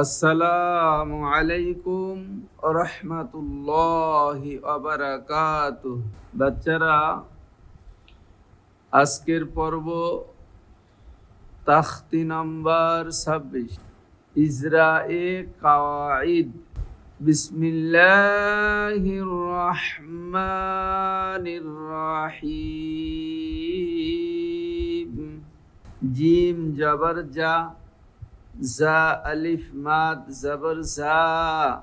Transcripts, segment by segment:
আসসালামু আলাইকুম রহমতুল্লাহি আবরাকাত বাচ্চারা, আজকের পর্ব তাখতি নাম্বার ছাব্বিশ। ইজরায়ে কাওয়াইদ বিসমিল্লাহির রহমানির রহিম। জিম, জবর, জা। زا ألف ماد زبر زا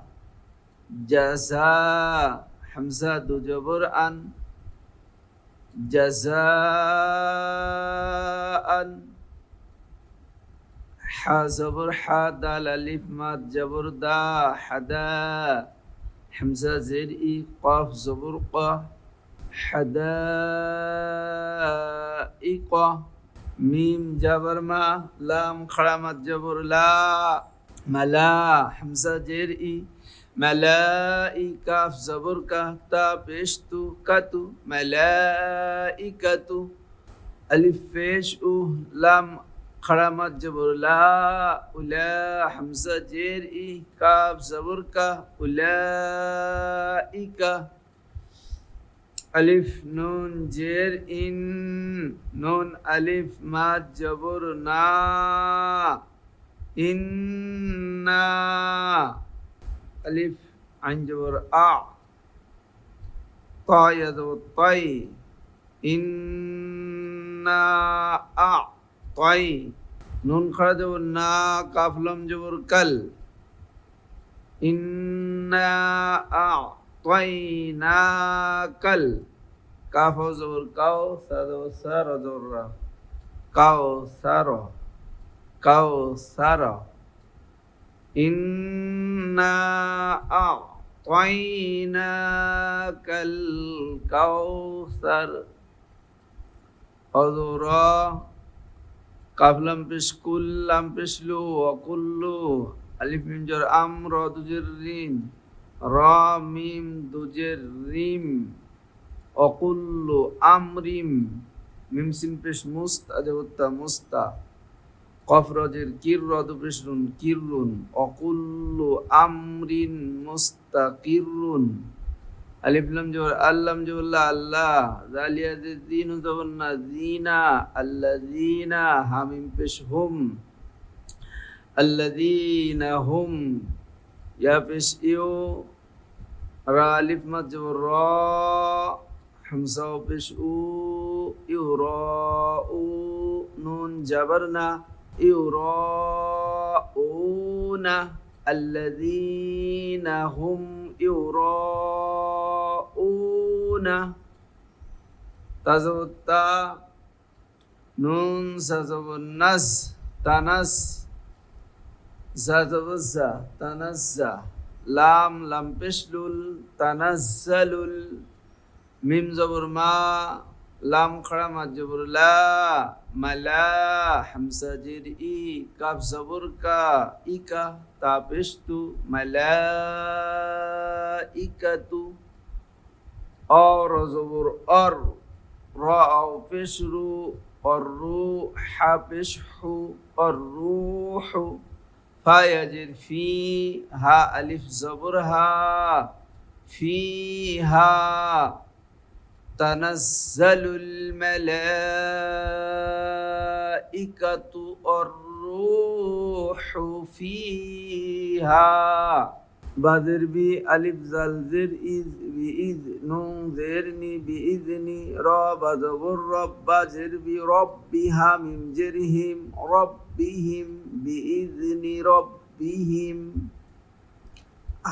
جزا حمزة دو جبر أن جزاء ح زبر ح دال ألف ماد جبر دا حدا حمزة زير اي قاف زبر قا حدا إي حدائق মিম জবর মা, লাম খড়া মাদ জবর লা, মালা হামজা জের ই মালাই কাফ জবর কা তা পেশ তু কাতু, মালাইকাতু, আলিফ পেশ উ, লাম খড়া মাদ জবর লা, উলা হামজা জের ই, কাফ জবর কা, উলাইকা। আলিফ নুন জের ইন, নুন আলিফ মাদ জবর না, ইন্না, আলিফ আইন জবর আ তা জবর তাই, ইন্না আ, তাই, নুন খড়া জবর না কাফলম জবর কাল, ইন্না কল কাফ জবর কাও সার জবর রা কাও সার কাও সার ইন্না আতাইনাকাল কাউসার অজরা কাফলাম পেশ কুল্লাম পেশলু অকুল্লু আলিফ মিম জর আম র দুজের ঋণ র মিম দুজের রিম, অকুল্লু আমরিম মিম সিন পেশ মুস্ত, আজবত্তা মুস্তা। কফরজের কির, রদ পেশরুন কিরুন অকুল্লু আমরিন মুস্তা কিরুন আলিফলাম জবর আল্লাম জবল্লা আল্লাহ, জালিয়া দিন জবন্না জিনা আল্লাযিনা হামিম পেশ হুম আল্লাযিনা হুম। يا يفش إيو رالف مجبور را حمزة وبش أو إيو را أو نون جبرنا إيو را أونا الذين هم يراءون تزوتا نون سزو النس تنس জাজাবাজা তানাজ্জা লাম লাম পেশলুল তানাজ্জালুল মিম জবর মা লাম খড়া মা জবর লা মালা হামসা জির ই কাফ জবর কা ইকা তা পেশতু মালা ইকাতু অর জবর অর র আও পেশরু অর রু হা পেশহু অর রুহু فيجر فيها ألف زبرها فيها تنزل الملائكة الروح فيها. বাদের বি আলিফ জাল, জের ইজ বি ইজ, নুন জের নি বি ইজনি র বাজবর রব, বাজের বি রব বিহা মিম জের হিম, রব বিহিম বি ইজনি রব বিহিম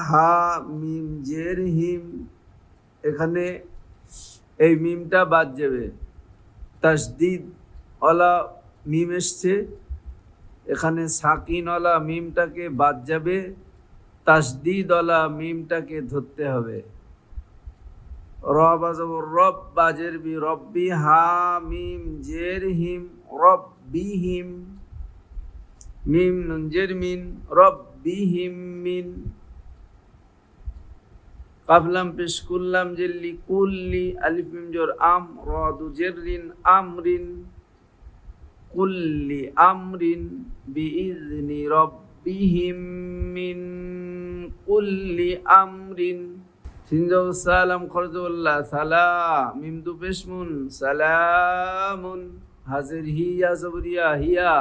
হা মিম জের হিম। এখানে এই মিমটা বাদ যাবে। তাসদিদ ওলা মিম এসছে। এখানে সাকিনওয়ালা মিমটাকে বাদ যাবে। তাসদি দলা মিমটাকে ধরতে হবে। রব আজব রব, বাজের বি রব্বি হা মিম জের হিম রব্বি হিম, মিম নুনজের মিন রব্বি হিম মিন। কাফলাম পেশ করলাম জেল্লি কুল্লি, আলিফ মিম জোর আম, র দু জেরিন আমরিন কুল্লি আমরিন বি বিইজনি রব্বিহিম মিন। কুল্লি আমরিন। সিনজাউ সালাম খরজুল্লাহ সালাম মিমদু পেশমুন, সালামুন। হাজির হিয়া, জবরিয়া হিয়া,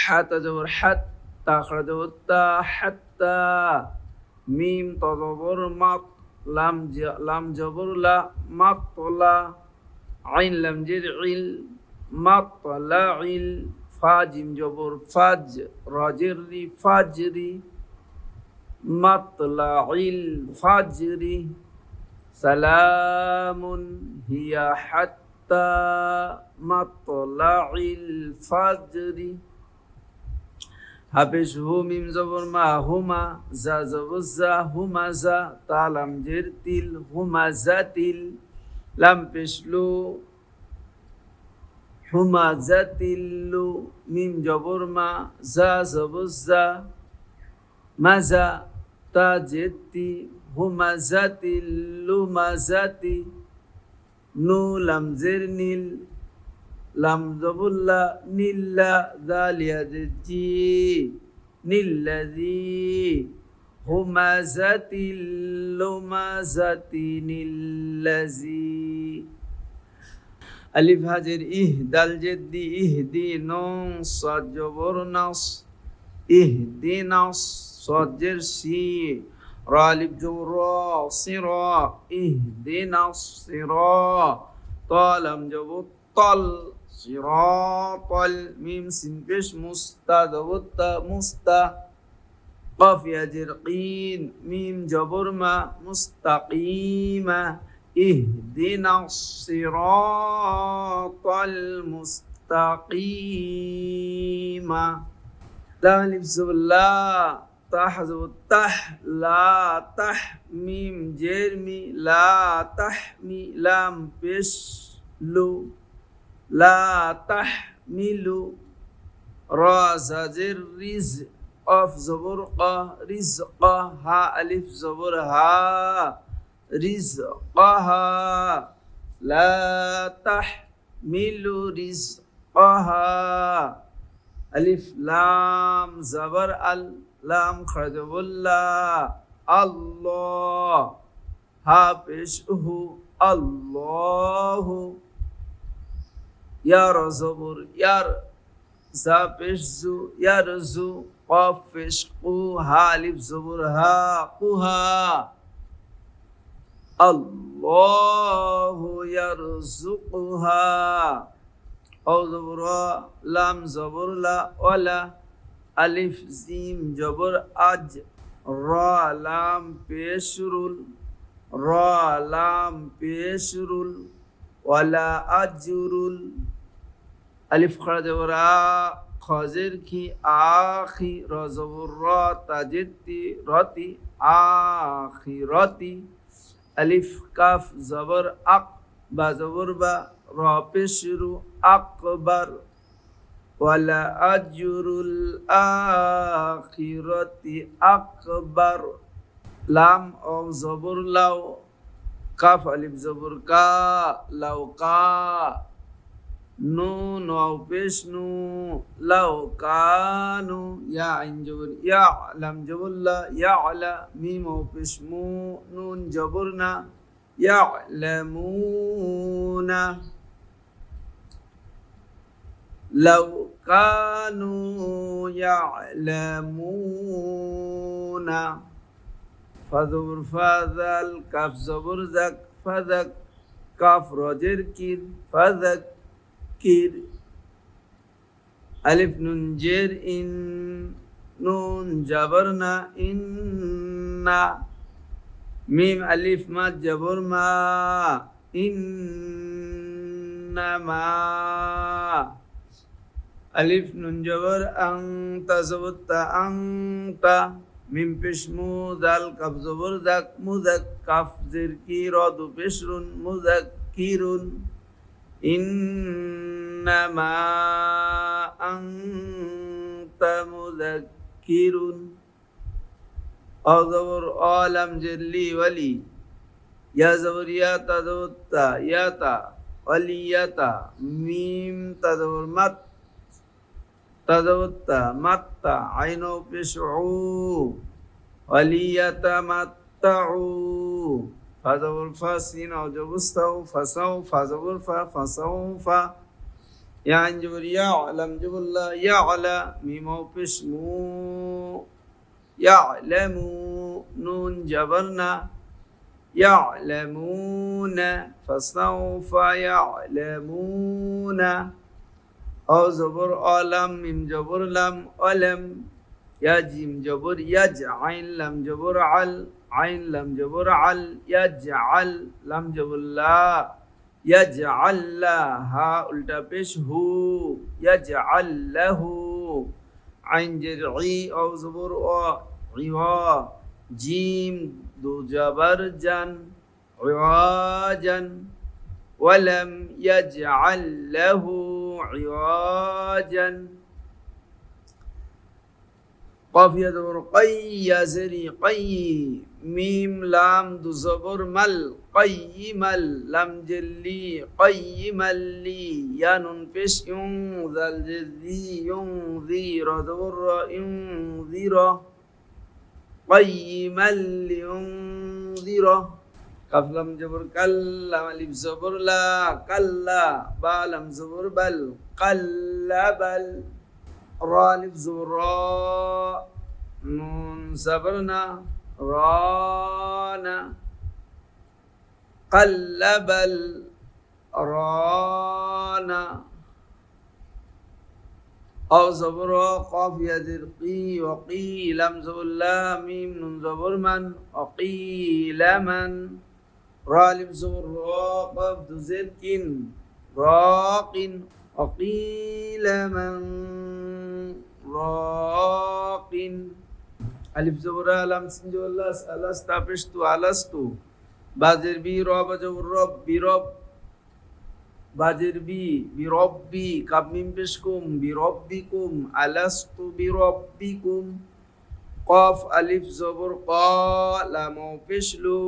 হাতা জবর হাত তা হাত্তা। মিম তজবর মাত, লাম লাম জবর লা, মাত তলা। আইন লাম জির ইল, মাত তলা ইল। ফাজিম জবর ফাজ, রজেরি ফাজরি। মাতলা ইল ফাজরি সালামুন হিয়া হাত্তা মাতলাইল ফাজরি। হাফিজ হু মিম জবর মা হুমা জা জবর জা হুমা জা তালাম জের তিল হুমা জা তিল। লাম পেশলু হুমা জা তিল্লু মিম জবর মা জা জবর জা মাজা তা জেতি হুমা জাতি লুমা জাতি নু লামজের নীল লাম জবুল্লা নীল্লা দালিয়া জি নীল্লাজি হুমা জাতি লুমা জাতি নীল্লাজি। আলিফ ইহ দাল জেদ্দি ইহ দি নং সাদ জবর নাস اهدنا الصدر سي رالب جورا صرا اهدنا الصرا طالم جبط طل صراط الميم سين بش مستا دوت مستا قف يا جرقين ميم جبرمة مستقيمة اهدنا الصراط المستقيم. لا لبس لا تحذف التح لا تحميم جرمي لا تحمي لام بش لو. لا تحمل را زجر رز. قاف زبر قا. رزقا ها ألف زبر ها. رزقها لا تحمل رزقها আলিফ লাম, জবর আল লাম খরজবুল্লাহ আল্লাহ হা হু আল্লাহ, ইয়ার জবর, ইয়ার জা পেশ জু ইয়ার জু কফ পেশ কু হা, আলিফ জবর, হা কুহা আল্লাহ ইয়ারজুকুহা অ জবর লাম জবর লা ওয়ালা আলিফ জিম জবর আজ র লাম পেশরুল র লাম পেশরুল ওয়ালা আজরুল আলিফ খরা আ খজের কি আখি র জবর র তাজের তি রতি আখি রতি আলিফ কাফ জবর আক বা জবর বা র পেশরু আকবর। ওয়ালা আজরুল আখিরতি আকবর। লাম ও জবর লাও, কাফ আলিফ জবর কা, লাও কা। নু নাও পেশ নু লাও কানু, ইয়া আইন জবর, ইয়া লাম জবরলা ইয়া আলা মিম ও পেশ নুন জবর না, ইয়া লামুনা لو كانوا يعلمون. فذور فذل كف زبر ذك فذك كف رجر كير فذكر ألف نون جير إن نون جبرنا إنا ميم ألف ما جبر ما إنما আলিফ নুন জবর আং, তা আং, তা মিম পেশ মু, দাল কাফ জবর দাক মুদাক কাফ জের কি রদ পেশ মুদাক কিরুন ইন্নামা আংতা মুদাক্কিরুন অজবর আলাম জেল্লি ওয়ালি। ইয়া জবর, ইয়া তা ইয়া তা, ওয়ালি, ইয়া তা, মিম তাজবর মাত। تدوتا ماتا عينو بشعو وليتمتعوا فذو الفاسين أو جبسته فا ذو فا فسوف يعني جبر يعلم جبر يا علا ميمو بشمو يعلم نون جبرنا يعلمون فسوف يعلمون أو زبر ألم ميم جبر لم ألم يا جيم جبر يجعل لم جبر عل عين لم جبر عل يجعل لم جبر لا يجعل لها উল্টা পেশ হু يجعل له عين جرعي أو زبر أ عوا جيم دو جبر جن عواجا ولم يجعل له عراجا قافية قي زري قي ميم لام دو زبر مل قي مل لام جلي قي ملي يا نون بش يون ذا الجدي يون ذيرا دور يون قي مل يون ذيرا كف لم جبر كلا ألف زبر لا كلا. با لم زبر بل قلا بل. را ألف زبر را نون زبرنا رانا قلب رانا أو زبر قاف يدر قي وقيل لم زبر لا ميم نون زبر من وقيل من. রালিম জবর রাকাব দুজের কিন রাকিন অকিল মান রাকিন আলিফ জবর আলাম সিন জবর আলাস তাপেস্তু আলাস্তু বাজের বি রব জবর রব বি রব বাজের বি বি রব্বি কাব মিম পেশ কুম বি রব্বিকুম কফ আলিফ জবর ক লাম পেশলু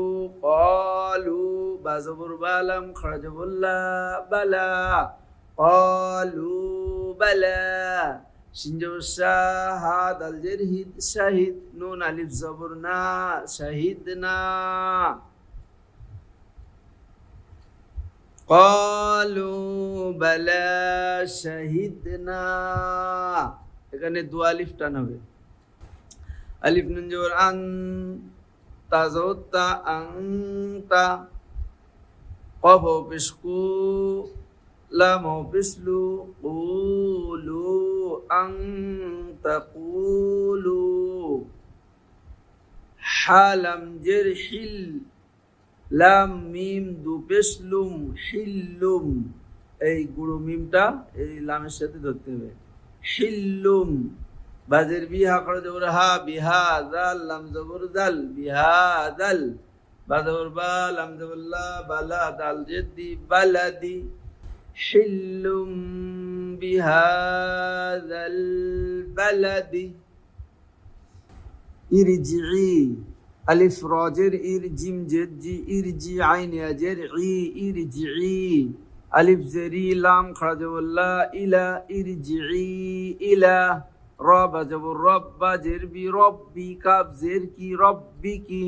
কলু বা জবর বালাম খড়া জবল্লা বালা কলু বালা সিনজবর শাহাদ আল জেরহিদ শাহিদ নুন আলিফ জবর না শাহিদ না قالوا بلى شهدنا এখানে দু আলিফ টান হবে আলিফ নুন জবর আন তাজতা আংতা কফ পিসকু লাম পিসলু কুলু আং তাকুলু হালাম জেরহিল লাম মিম দু পেশলুম হিল্লুম এই গুঁড়ো মিমটা এই লামের সাথে ধরতে হবে। হিল্লুম বাজের বিহা করে জবর হা বিহা জাল লাম জবর জাল বিহা জাল বাজবর বা লাম জবল্লা বালা দাল জেদি বালাদি হিল্লুম বিহাদাল বালাদি ইরজিই ألف راجر إرجم جدجي إرجي عين يا جرعي إرجعي ألف زري لام خرج রবা জবর রব্বা জেরবি রব্বি কাব জের কি রব্বি কি?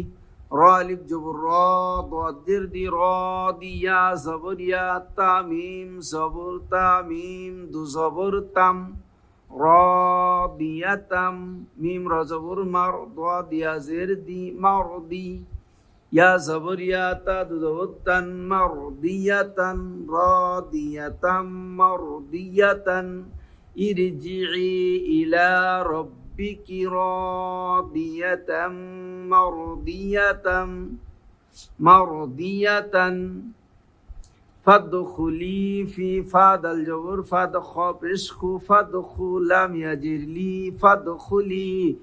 রালিব জবর র দদের দি র দিয়া জবরিয়া তামিম, জবর তামিম, দু জবর তাম। র দিয়া তাম, মিম র জবর মার দ দিয়া জের দি মার দি ইয়া জবরিয়া তা, দু জবর তান মার দিয়া তান। র দিয়া তাম মার দিয়া তান। ارجعي إلى ربك راضية مرضية مرضية فادخلي في فاد الجبر فادخل بشخو فادخل لم يجر لي فادخلي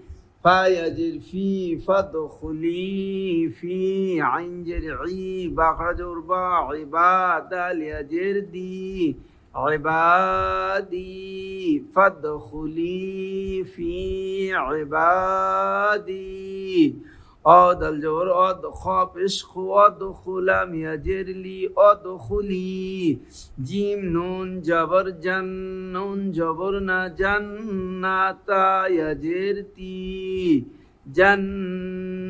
فيجر في فادخلي في عين جرعي بخرج ربا عباد ليجر دي عبادي فادخلي في عبادي أد الجور أد خاب إشخ أد خلام يجر لي أد خلي جيم نون جبر جن نون جبرنا جناتا يجرتي جنتي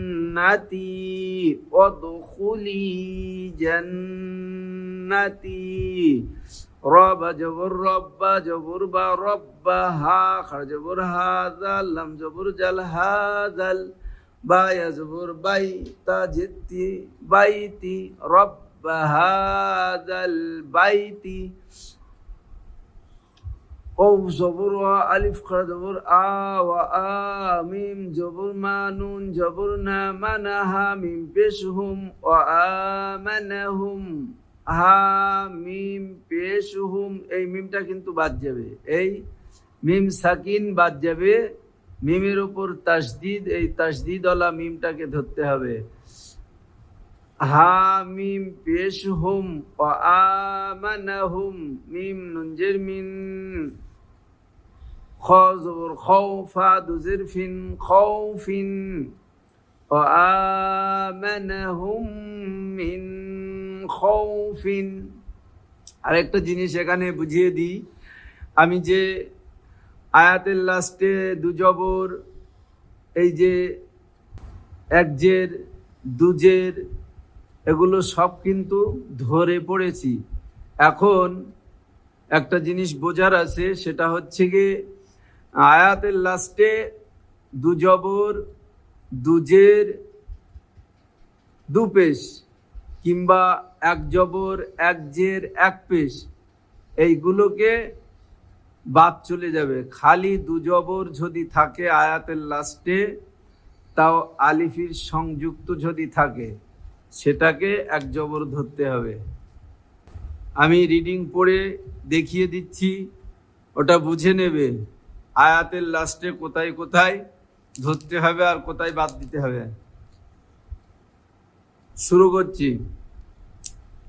أدخلي جنتي রব জবর রব্বা, জবর বা রব্বা হা খর জবর হাজাল লাম জবর জাল হাজাল বায়া জবর বাই তা জিত্তি, বাইতি, রব্বা হাজাল বাইতি। ও জবর ওয়া আলিফ খরা জবর আ ওয়া আ, মিম জবর মা নুন, জবর না মানা হা মিম পেশ হুম হুম এই মিমটা কিন্তু বাদ যাবে। এই মিম সাকিন বাদ যাবে। মিমের উপর তাসদিদ, এই তাসদিদওয়ালা মিমটাকে ধরতে হবে। হা মিম পেশ হুম আমানাহুম, মিম নুনজের মিন খ জবর খৌ ফা দুজের ফিন খৌফিন ও আমানাহুম মিন খৌফিন। আরেকটা জিনিস এখানে বুঝিয়ে দিই। আমি যে আয়াতের লাস্টে দুজবর, এই যে একজের, দুজের, এগুলো সব কিন্তু ধরে পড়েছি। এখন একটা জিনিস বোঝার আছে, সেটা হচ্ছে গিয়ে আয়াতের লাস্টে দুজবর, দুজের দু পেশ কিংবা এক জবর, এক জের, এক পেশ, এইগুলোকে বাদ চলে যাবে। খালি দুজবর যদি থাকে আয়াতের লাস্টে, তাও আলিফির সংযুক্ত যদি থাকে, সেটাকে এক জবর ধরতে হবে। আমি রিডিং পড়ে দেখিয়ে দিচ্ছি, ওটা বুঝে নেবে। আয়াতের লাস্টে কোথায় কোথায় ধরতে হবে আর কোথায় বাদ দিতে হবে। শুরু করছি।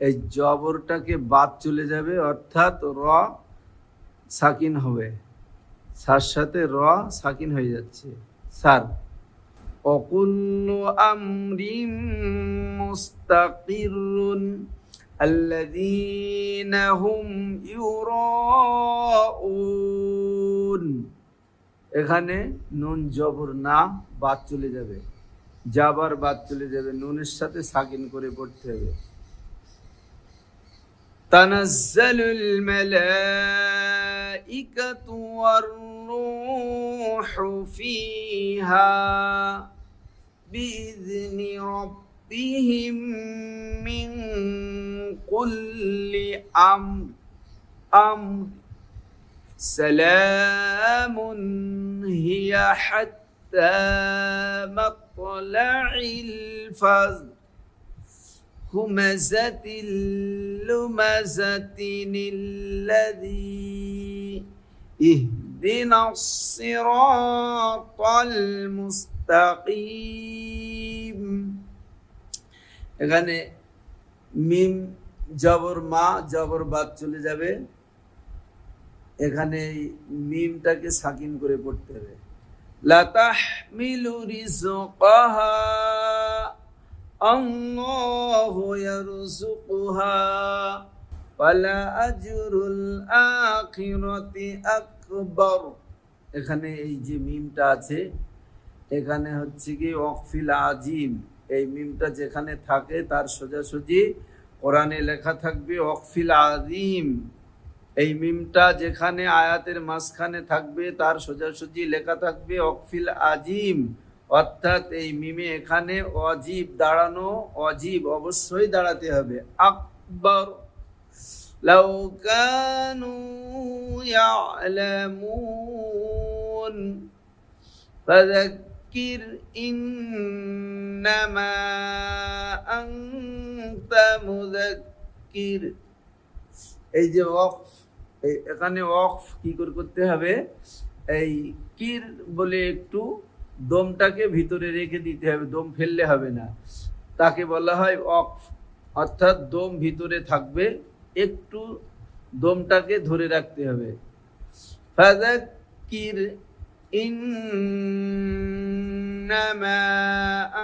এই জবরটাকে বাদ চলে যাবে অর্থাৎ র সাকিন হবে সার সাথে র সাকিন হয়ে যাচ্ছে স্যার অকুল্ল আমরিম মুস্তাকিরুন الذين هم يراءون এখানে নুন জবর না বাদ চলে যাবে যাবার বাদ চলে যাবে নুনের সাথে সাকিন করে পড়তে হবে تنزل الملائكة والروح فيها بإذن ربهم من كل أمر. أمر. سلام هي حتى مطلع الفجر. همزة لمزة الذي اهدنا الصراط المستقيم এখানে মিম জবর মা জবর বাদ চলে যাবে এখানে এই মিমটাকে সাকিন করে পড়তে হবে লাতাহমিলু রিজকাহা الله يرزقها ولا أجر الآخرة أكبر এখানে এই যে মিমটা আছে এখানে হচ্ছে কি ওয়াকফিল আজিম এই মিমটা যেখানে থাকে তার সোজাসুজি কোরআনে লেখা থাকবে ওয়াকফিল আজিম এই মিমটা যেখানে আয়াতের মাঝখানে থাকবে তার সোজাসুজি লেখা থাকবে ওয়াকফিল আজিম অর্থাৎ এই মিমে এখানে অজীব দাঁড়ানো অজীব অবশ্যই দাঁড়াতে হবে আকবর لو كانوا يعلمون فذكر إن إنما أنت مذكر এই যে ওয়াকফ এই এখানে ওয়াকফ কি করে করতে হবে এই কির বলে একটু দমটাকে ভিতরে রেখে দিতে হবে, দম ফেললে হবে না। তাকে বলা হয় অফ। অর্থাৎ দম ভিতরে থাকবে, একটু দমটাকে ধরে রাখতে হবে। ফাজাক্কির ইন্নামা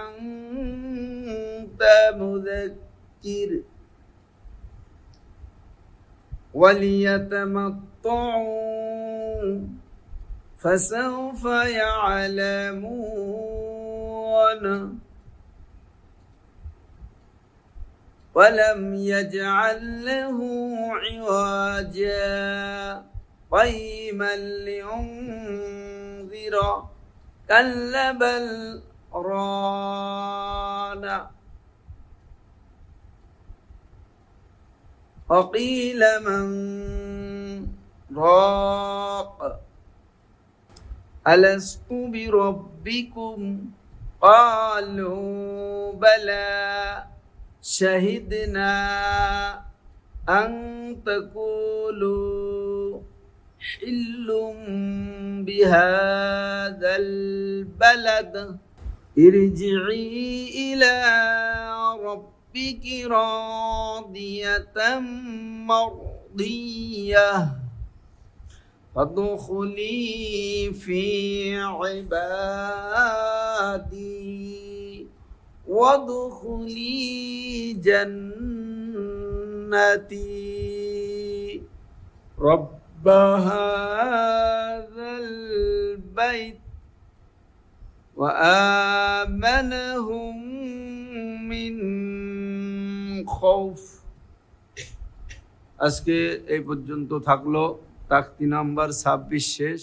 আনতা মুযাক্কির فسوف يعلمون. ولم يجعل له عواجا قيما لينذر. كلا بل ران وقيل من راق. ألست بربكم؟ قالوا بلى. شهدنا أن تقولوا حل بهذا البلد. ارجعي إلى ربك راضية مرضية. فادخلي في عبادي وادخلي جنتي رب هذا البيت وآمنهم من خوف আজকে এই পর্যন্ত থাকলো তাকতি নাম্বার ছাব্বিশ শেষ।